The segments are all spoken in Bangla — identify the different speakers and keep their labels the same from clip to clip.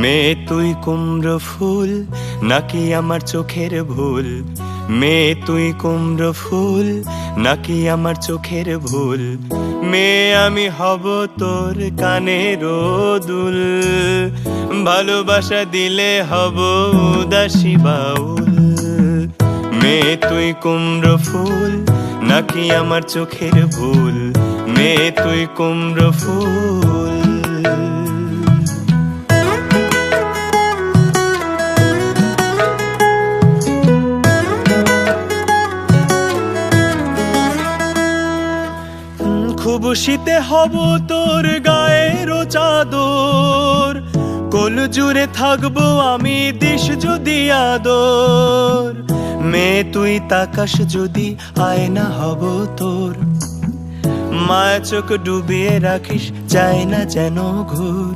Speaker 1: মেয়ে তুই কুমড়ো ফুল, নাকি আমার চোখের ভুল? মেয়ে তুই কুমড়ো ফুল, নাকি আমার চোখের ভুল? মেয়ে আমি হব তোর কানের দুল ভালোবাসা দিলে হব উদাসী বাউল। মেয়ে তুই কুমড়ো ফুল, নাকি আমার চোখের ভুল? মেয়ে তুই কুমড়ো ফুল খুব শীতে হব তোর গায়ের চাদর। কোল জুড়ে থাকব আমি দিস যদি আদর। মেয়ে তুই তাকাস যদি আয়না হব তোর। মায়া চোখ ডুবিয়ে রাখিস যায় না যেন ঘুর।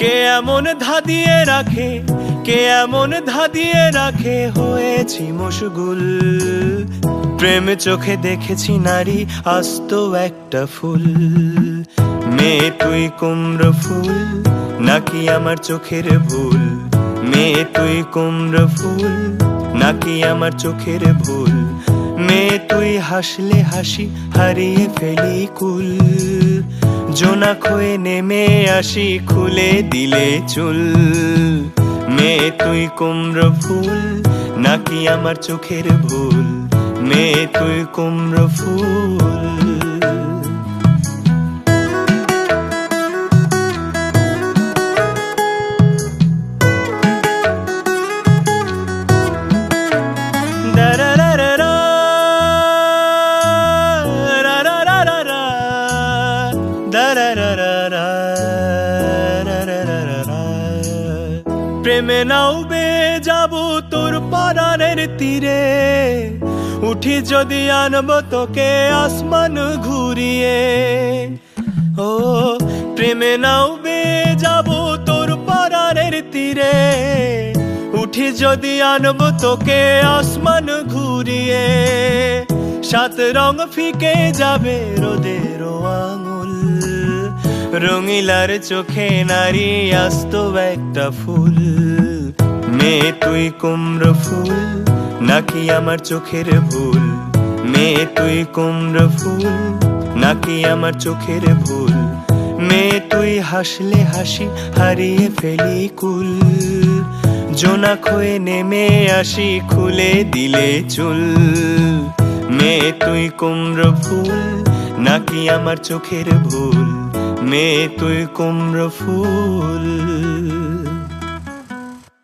Speaker 1: কে এমন ধাদিয়ে রাখে? কে এমন ধাদিয়ে রাখে? হয়েছি মশগুল। প্রেম চোখে দেখেছি নারী, আস্ত একটা ফুল। মেয়ে তুই কুমড়ো ফুল, নাকি আমার চোখের ভুল? মেয়ে তুই কুমড়ো ফুল, নাকি আমার চোখের ভুল? মেয়ে তুই হাসলে হাসি হারিয়ে ফেলি কুল। জোনা খয়ে নেমে আসি, খুলে দিলে চুল। মেয়ে, তুই কুমড়ো ফুল, নাকি আমার চোখের ভুল? মেয়ে, তুই কুমড়ো ফুল। প্রেমে নাও বে, যাব তোর পাড়ানের তীরে। উঠি যদি আনব তোকে আসমান ঘুরিয়ে। ও, প্রেমে নাও বে, যাব তোর পাড়ানের তীরে। উঠি যদি আনব তোকে আসমান ঘুরিয়ে। সাত রং ফিকে যাবে রোদের আঙুল রঙিলার চোখে নারী আস্ত একটা ফুল। মেয়ে তুই কুমড়ো ফুল, নাকি আমার চোখের ভুল? মেয়ে তুই কুমড়ো ফুল, নাকি আমার চোখের ভুল? মেয়ে তুই হাসলে হাসি হারিয়ে ফেলি কুল। জোনা খয়ে নেমে আসি খুলে দিলে চুল। মেয়ে তুই কুমড়ো ফুল, নাকি আমার চোখের ভুল? মেয়ে তুই কুমড়ো ফুল।